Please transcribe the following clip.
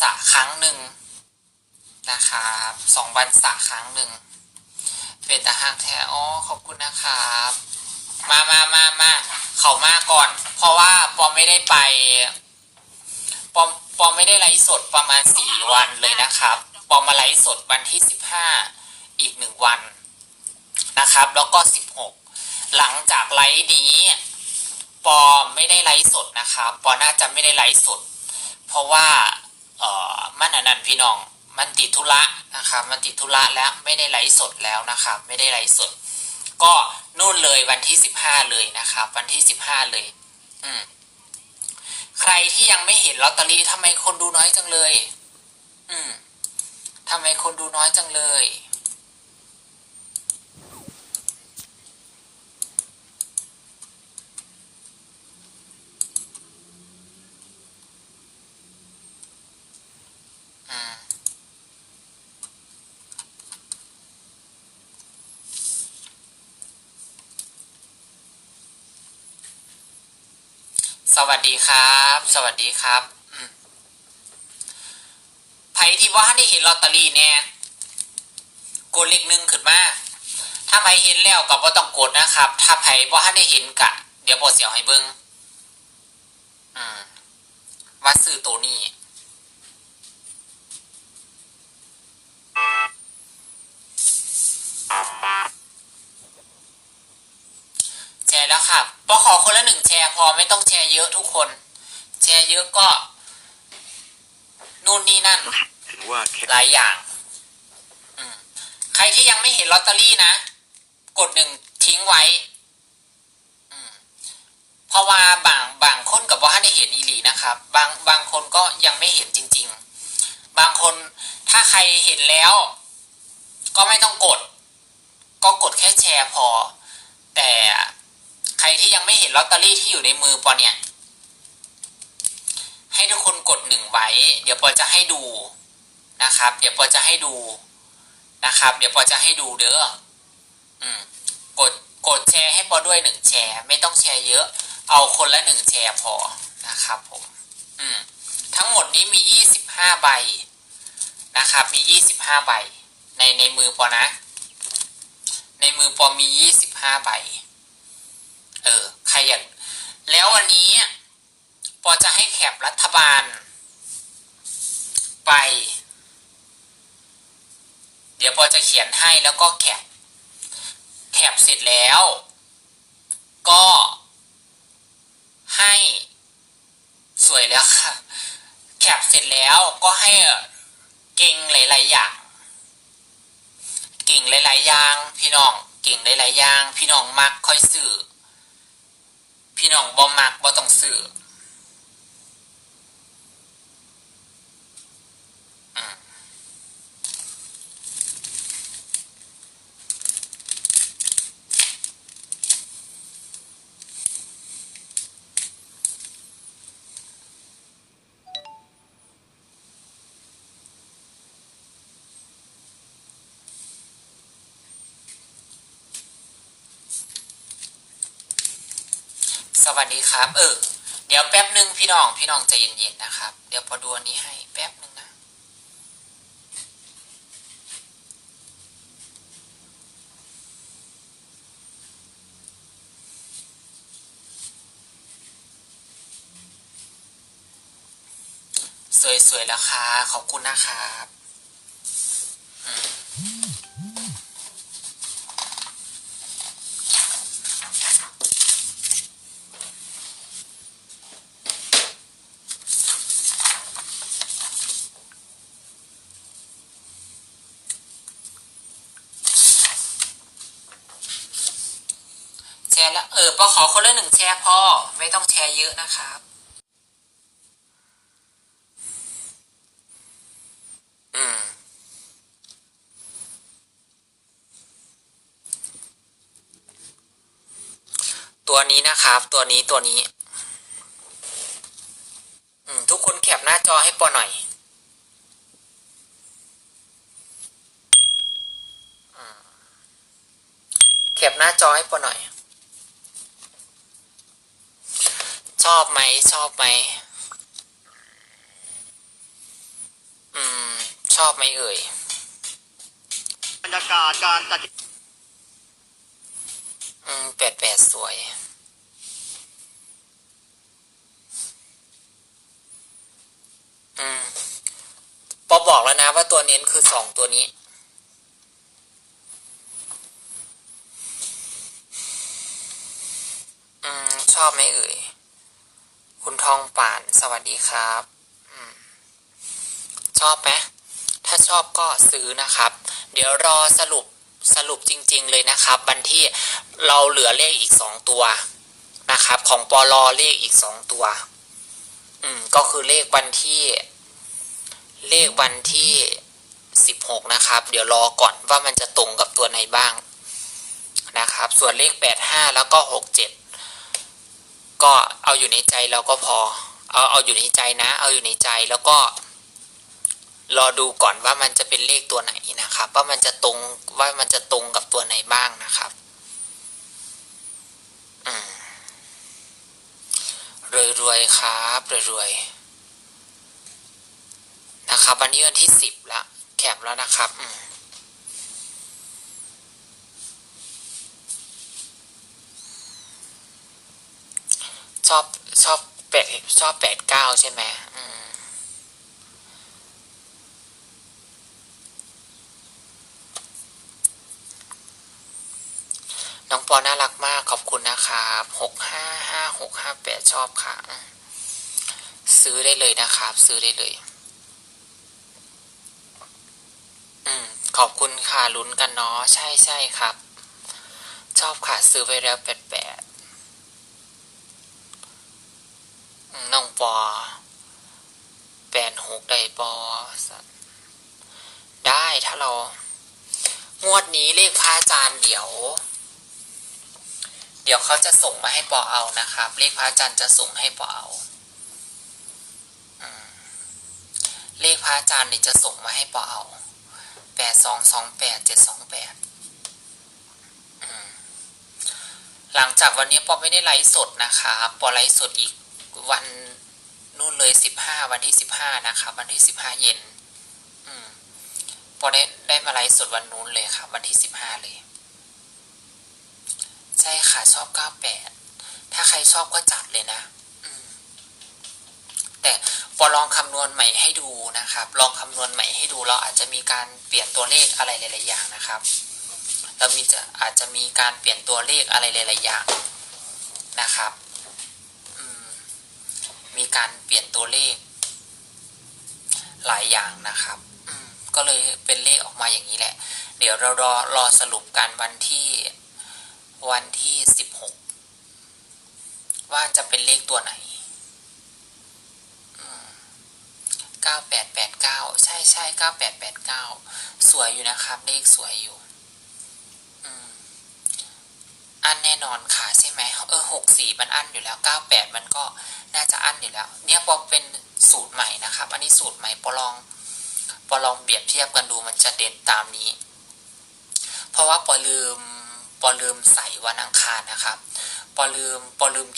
สระครั้งหนึ่งนะครับสองวันสระครั้งหนึ่งเป็นตาห้างแท้อ๋อขอบคุณนะครับ มามามามาเขามาก่อน เพราะว่าปอมไม่ได้ไป ปอมปอมไม่ได้ไลฟ์สดประมาณสี่วันเลยนะครับ ปอมมาไลฟ์สดวันที่สิบห้าอีกหนึ่งวันนะครับ แล้วก็สิบหกหลังจากไลฟ์นี้ปอมไม่ได้ไลฟ์สดนะครับ ปอน่าจะไม่ได้ไลฟ์สด เพราะว่า เอ่อมันอันนั้นพี่น้อง มันติดธุระนะครับมันติดธุระแล้วไม่ได้ไลฟ์สดแล้วนะครับ ไม่ได้ไลฟ์สด ก็นู่นเลยวันที่สิบห้าเลยนะครับ วันที่สิบห้าเลย อืมใครที่ยังไม่เห็นลอตเตอรี่ทำไมคนดูน้อยจังเลย อืมทำไมคนดูน้อยจังเลย อืม ส วัสดีครับ สวัสดีครับอืมไผที่ว่าได้เห็นลอตเตอรี่เนี่ยกดเลขหนึ่งขึ้นมาถ้าไผเห็นแล้วก็บ่ต้องกดนะครับ ถ้าไผว่าได้เห็นกะ เดี๋ยวบอเสียวให้เบิ้งอืมว่าซื้อตัวนี้ ครับปอขอคนละหนึ่งแชร์พอไม่ต้องแชร์เยอะทุกคน แชร์เยอะก็ นู่นนี่นั่นถึงว่าแค่หลายอย่าง อืม ใครที่ยังไม่เห็นลอตเตอรี่นะ กดหนึ่งทิ้งไว้ อืม เพราะว่าบางบางคนกับว่าได้เห็นอีหลีนะครับ บางบางคนก็ยังไม่เห็นจริง ๆ บางคนถ้าใครเห็นแล้ว ก็ไม่ต้องกด ก็กดแค่แชร์พอ แต่ ใครที่ยังไม่เห็นลอตเตอรี่ที่อยู่ในมือปอเนี่ย ให้ทุกคนกดหนึ่งไว้ เดี๋ยวปอจะให้ดูนะครับ เดี๋ยวปอจะให้ดูนะครับ เดี๋ยวปอจะให้ดูเด้ออืมกดกดแชร์ให้ปอด้วยหนึ่งแชร์ ไม่ต้องแชร์เยอะ เอาคนละหนึ่งแชร์พอนะครับผมอืมทั้งหมดนี้มียี่สิบห้าใบนะครับ มียี่สิบห้าใบ ในในมือปอนะ ในมือปอมียี่สิบห้าใบ เออใครอยากแล้ววันนี้ปอจะให้แคปรัฐบาล ไป เดี๋ยวปอจะเขียนให้แล้วก็แคปแคปเสร็จแล้ว ก็ให้สวยแล้วค่ะแคปเสร็จแล้วก็ให้เก่งหลาย ๆ อย่างเก่งหลาย ๆ อย่าง พี่น้องเก่งหลาย ๆ อย่าง พี่น้องมักค่อยซื้อ พี่น้องบ่มักบ่ต้องซื้อ วัสดีครับ เออ เดี๋ยวแป๊บหนึ่งพี่น้อง พี่น้องใจเย็นๆนะครับ เดี๋ยวพอดูอันนี้ให้แป๊บหนึ่งนะ สวยๆแล้วค่ะขอบคุณนะครับอืมแชร์แล้ว เออปอขอคนละหนึ่งแชร์พอไม่ต้องแชร์เยอะนะครับ อืมตัวนี้นะครับ ตัวนี้ตัวนี้ อืม ทุกคนแคปหน้าจอให้ปอหน่อยแคปหน้าจอให้ปอหน่อย ชอบไหม ชอบไหมอบไหมเอ่ย บรรยากาศการจัดอืมแปดแปดสวย อืมปอบอกแล้วนะว่าตัวเน้นคือสองตัวนี้ อืม ชอบไหมเอ่ย คุณทองป่านสวัสดีครับอชอบไหมถ้าชอบก็ซื้อนะครับ เดี๋ยวรอสรุปสรุปจริง ๆ เลยนะครับ วันที่เราเหลือเลขอีกสองตัวนะครับ ของปอลอเลขอีกสองตัว อืม ก็คือเลขวันที่ เลขวันที่สิบหกนะครับ เดี๋ยวรอก่อนว่ามันจะตรงกับตัวไหนบ้างนะครับ ส่วนเลขแปดห้าแล้วก็หกเจ็ด ก็เอาอยู่ในใจเราก็พอ เอาเอาอยู่ในใจนะ เอาอยู่ในใจแล้วก็ รอดูก่อนว่ามันจะเป็นเลขตัวไหนนะครับ ว่ามันจะตรงว่ามันจะตรงกับตัวไหนบ้างนะครับอืมรวยครับรวยๆนะครับ วันนี้วันที่สิบละแคปแล้วนะครับ อืมชอบชอบแปด ชอบแปดเก้าใช่ไหมน้องปอน่ารักมากขอบคุณนะครับหกห้าห้าหกห้าแปดชอบค่ะ ซื้อได้เลยนะครับ ซื้อได้เลย อืม ขอบคุณค่ะลุ้นกันเนาะใช่ใช่ครับ ชอบค่ะ ซื้อไปแล้วแปดแปดอืม น้องปอแปดหกได้ปอสัได้ถ้าเรา งวดนี้เลขพระอาจารย์เดี๋ยว เดี๋ยวเขาจะส่งมาให้ปอเอานะครับ เลขพระอาจารย์จะส่งให้ปอเอาเลขพระอาจารย์เนี่ยจะส่งมาให้ปอเอาแปดสองสองแปดเจ็ดสองแปดหลังจากวันนี้ปอไม่ได้ไลฟ์สดนะครับปอไลฟ์สดอีก วันนู่นเลยสิบห้าวันที่สิบห้านะครับวันที่สิบห้าเย็น อืมปอได้ได้มาไลฟ์สดวันนู้นเลยครับ วันที่สิบห้าเลย ใช่ค่ะชอบ98ถ้าใครชอบก็จัดเลยนะอืมแต่พอลองคำนวณใหม่ให้ดูนะครับ ลองคำนวณใหม่ให้ดูเราอาจจะมีการเปลี่ยนตัวเลขอะไรหลาย ๆ อย่างนะครับเรามีจะอาจจะมีการเปลี่ยนตัวเลขอะไรหลาย ๆ อย่างนะครับ มีการเปลี่ยนตัวเลข หลายอย่างนะครับก็เลยเป็นเลขออกมาอย่างนี้แหละ เดี๋ยวเรารอรอสรุปกันวันที่วันที่สิบหกว่าจะเป็นเลขตัวไหนเก้าแปดแปดเก้าใช่ใช่เก้าแปดแปดเก้าสวยอยู่นะครับ เลขสวยอยู่อืมอันแน่นอนค่ะใช่ไหมเออหกสี่มันอันอยู่แล้วเก้าแปดมันก็ น่าจะอั้นอยู่แล้ว เนี่ยพอเป็นสูตรใหม่นะครับ อันนี้สูตรใหม่ปอลองปอลองเปรียบเทียบกันดูมันจะเด่นตามนี้ เพราะว่าปอลืมปอลืมใส่วันอังคารนะครับปอลืมปอลืม